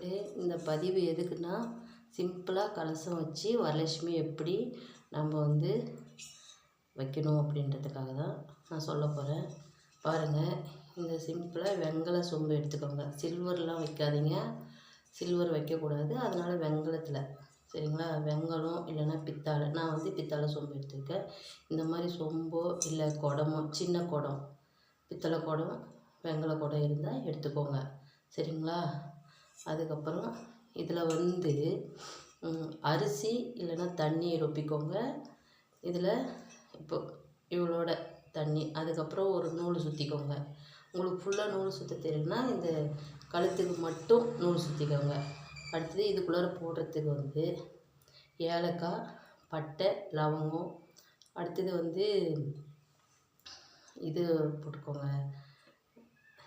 மக்களே இந்த பதிவு எதுக்குன்னா சிம்பிளாக கலசம் வச்சு வரலட்சுமி எப்படி நம்ம வந்து வைக்கணும் அப்படின்றதுக்காக தான் நான் சொல்ல போகிறேன் பாருங்கள் இந்த சிம்பிளாக வெங்கல சொம்பு எடுத்துக்கோங்க. சில்வர்லாம் வைக்காதீங்க. சில்வர் வைக்கக்கூடாது. அதனால் வெங்கலத்தில். சரிங்களா? வெங்கலம் இல்லைன்னா பித்தாழை நான் வந்து பித்தாழை சொம்பு எடுத்துருக்கேன். இந்த மாதிரி சொம்போ இல்லை குடமோ சின்ன குடம் பித்தளை குடம் வெங்கல குடம் இருந்தால் எடுத்துக்கோங்க. சரிங்களா? அதுக்கப்புறம் இதில் வந்து அரிசி இல்லைன்னா தண்ணி ரொப்பிக்கோங்க இதில் இப்போ இவ்வளோட தண்ணி அதுக்கப்புறம் ஒரு நூல் சுற்றிக்கோங்க உங்களுக்கு ஃபுல்லாக நூல் சுற்ற தெரியும்னா இந்த கழுத்துக்கு மட்டும் நூல் சுற்றிக்கோங்க அடுத்தது இதுக்குள்ளார போடுறதுக்கு வந்து ஏலக்காய் பட்டை லவங்கம் அடுத்தது வந்து இது போட்டுக்கோங்க.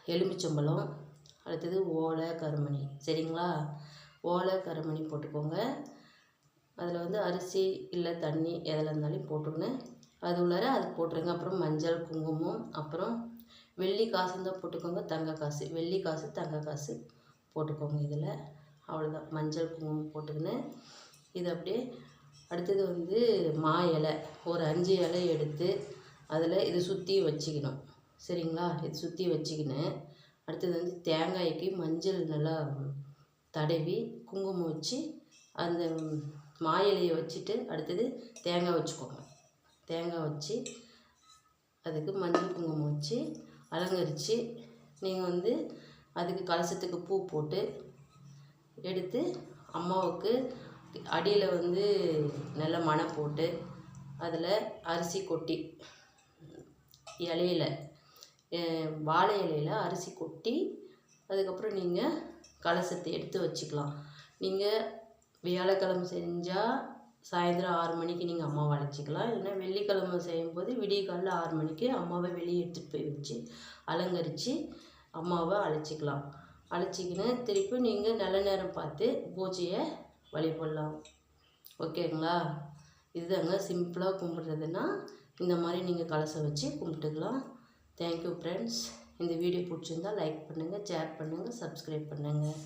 எலுமிச்சம்பழம் அடுத்தது ஓலை கருமணி. சரிங்களா? ஓலை கருமணி போட்டுக்கோங்க. அதில் வந்து அரிசி இல்லை தண்ணி எதில் இருந்தாலும் போட்டுக்கின்னு அது உள்ளார அது போட்டுருங்க. அப்புறம் மஞ்சள் குங்குமம் அப்புறம் வெள்ளி காசு இருந்தால் போட்டுக்கோங்க. தங்க காசு. வெள்ளி காசு தங்க காசு போட்டுக்கோங்க இதில். அவ்வளோதான் மஞ்சள் குங்குமம் போட்டுக்கின்னு இது அப்படியே அடுத்தது வந்து மா இலை. ஒரு அஞ்சு இலை எடுத்து அதில் இது சுற்றி வச்சுக்கணும். சரிங்களா? இது சுற்றி வச்சுக்கின்னு அடுத்தது வந்து தேங்காய்க்கு மஞ்சள் நல்லா தடவி குங்குமம் வச்சு அந்த மா இலையை வச்சுட்டு அடுத்தது தேங்காய் வச்சுக்கோங்க. தேங்காய் வச்சு அதுக்கு மஞ்சள் குங்குமம் வச்சு அலங்கரித்து நீங்கள் வந்து அதுக்கு கலசத்துக்கு பூ போட்டு எடுத்து அம்மாவுக்கு அடியில் வந்து நல்ல மனை போட்டு அதில் அரிசி கொட்டி இலையில வாழை இலையில அரிசி கொட்டி அதுக்கப்புறம் நீங்கள் கலசத்தை எடுத்து வச்சுக்கலாம். நீங்கள் வியாழக்கிழமை செஞ்சால் சாயந்தரம் ஆறு மணிக்கு நீங்கள் அம்மாவை அழைச்சிக்கலாம். இல்லைன்னா வெள்ளிக்கிழமை செய்யும்போது விடிய காலைல ஆறு மணிக்கு அம்மாவை வெளியே எடுத்துகிட்டு போய் வச்சு அலங்கரித்து அம்மாவை அழைச்சிக்கலாம். அழைச்சிக்கின்னு திருப்பி நீங்கள் நல்ல நேரம் பார்த்து பூஜையை வழிபடலாம். ஓகேங்களா? இதுதாங்க சிம்பிளாக கும்பிட்றதுன்னா இந்த மாதிரி நீங்கள் கலசம் வச்சு கும்பிட்டுக்கலாம். Thank you friends. இந்த வீடியோ பிடிச்சிருந்தா லைக் பண்ணுங்கள் ஷேர் பண்ணுங்கள் சப்ஸ்கிரைப் பண்ணுங்கள்